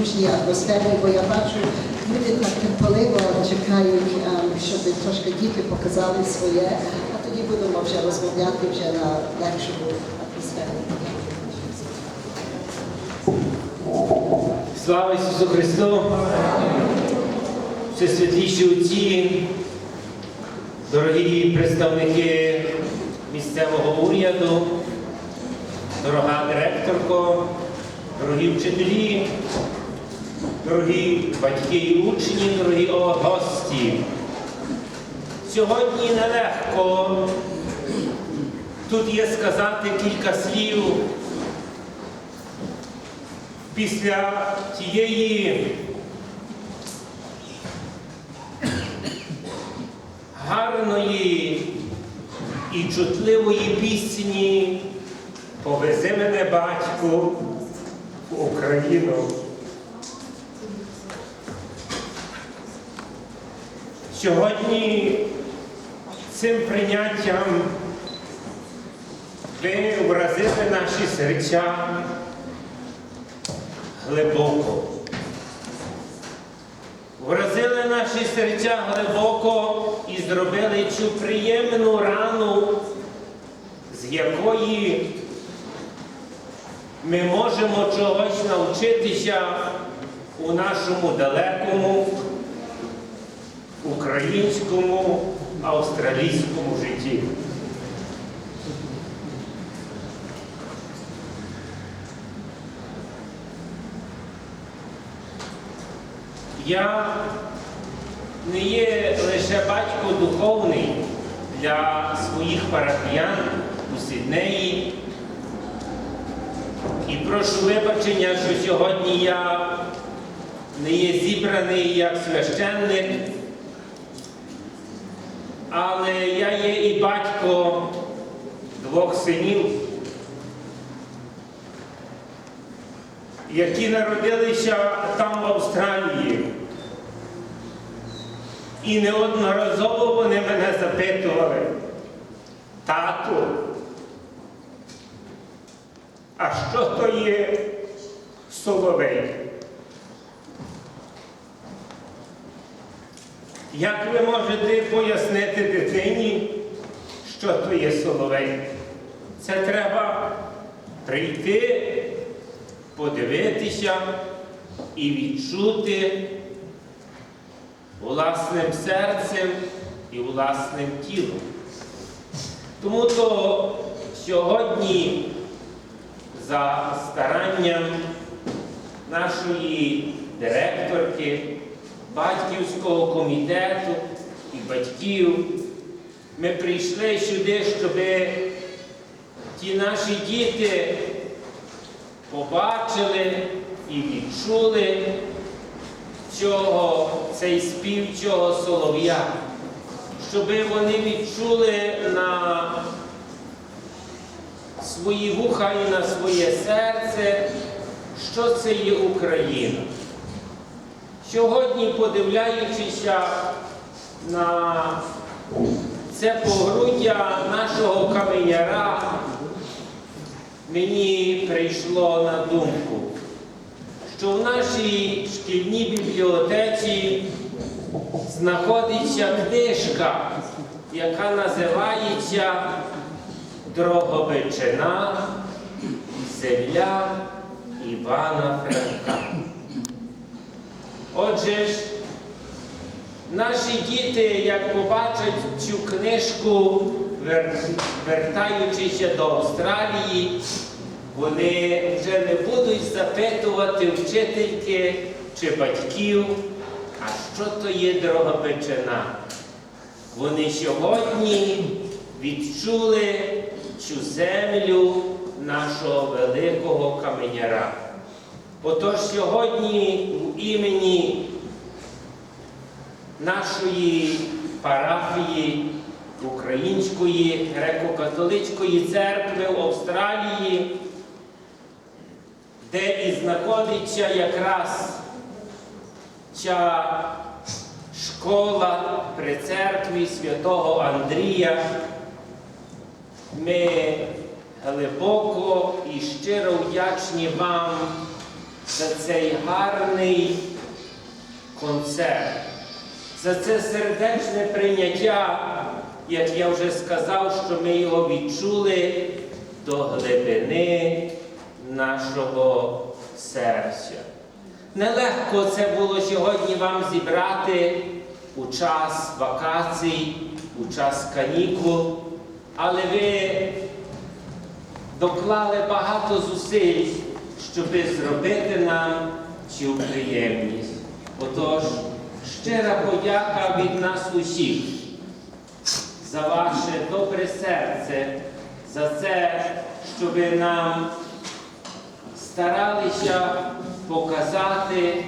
дружній атмосфері, бо я бачу, люди так терпеливо чекають, щоб трошки діти показали своє, а тоді будемо вже розмовляти вже на легшому атмосфері. Слава Ісусу Христу! Всесвятліші отці, дорогі представники місцевого уряду, дорога директорко, дорогі вчителі, дорогі батьки і учні, дорогі гості. Сьогодні нелегко тут є сказати кілька слів після тієї гарної і чутливої пісні Повези мене батьку в Україну. Сьогодні цим прийняттям ви вразили наші серця глибоко. Вразили наші серця глибоко і зробили цю приємну рану, з якої ми можемо чогось навчитися у нашому далекому українському, австралійському житті. Я не є лише батько духовний для своїх парафіян у Сіднеї. І прошу вибачення, що сьогодні я не є зібраний як священник, але я є і батько двох синів, які народилися там в Австралії. І неодноразово вони мене запитували, тату, а що то є соловей? Як ви можете пояснити дитині, що то є соловей? Це треба прийти, подивитися і відчути власним серцем і власним тілом. Тому то сьогодні за старанням нашої директорки, батьківського комітету і батьків, ми прийшли сюди, щоб ті наші діти побачили і відчули цього, цей спів цього солов'я, щоб вони відчули на свої вуха і на своє серце, що це є Україна. Сьогодні, подивляючися на це погруддя нашого каменяра, мені прийшло на думку, що в нашій шкільній бібліотеці знаходиться книжка, яка називається Дрогобичина, земля Івана Франка. Наші діти, як побачать цю книжку, вер- вертаючися до Австралії, вони вже не будуть запитувати вчительки чи батьків, а що то є Дрогобичина. Вони сьогодні відчули цю землю нашого великого каменяра. Отож сьогодні в імені нашої парафії Української греко-католицької церкви в Австралії, де і знаходиться якраз ця школа при церкві святого Андрія. Ми глибоко і щиро вдячні вам за цей гарний концерт, за це сердечне прийняття, як я вже сказав, що ми його відчули до глибини нашого серця. Нелегко це було сьогодні вам зібрати у час вакацій, у час канікул, але ви доклали багато зусиль, щоб зробити нам цю приємність. Отож, щира подяка від нас усіх за ваше добре серце, за це, що ви нам старалися показати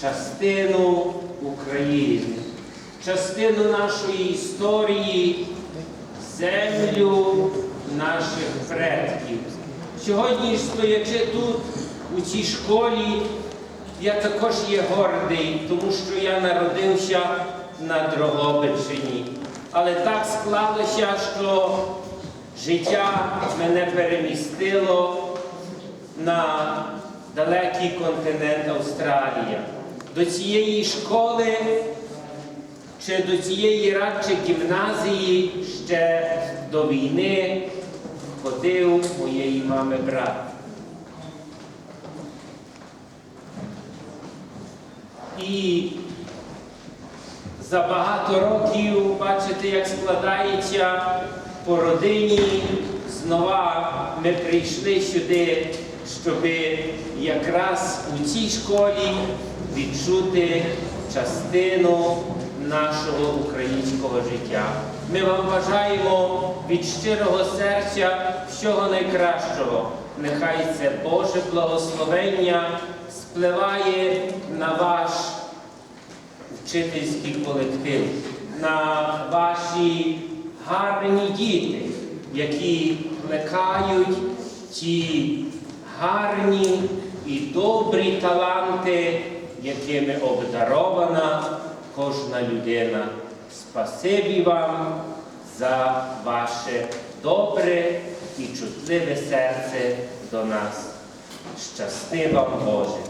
частину України, частину нашої історії, землю наших предків. Сьогодні, стоячи тут, у цій школі, я також є гордий, тому що я народився на Дрогобичині. Але так склалося, що життя мене перемістило на далекий континент Австралія. До цієї школи чи до цієї радше гімназії ще до війни ходив моєї мами брат. І за багато років бачите, як складається по родині. Знова ми прийшли сюди, щоб якраз у цій школі відчути частину нашого українського життя. Ми вам бажаємо від щирого серця всього найкращого. Нехай це Боже благословення спливає на ваш вчительський колектив, на ваші гарні діти, які плекають ті гарні і добрі таланти, якими обдарована кожна людина. Спасибі вам за ваше добре і чутливе серце до нас. Щасти вам Боже!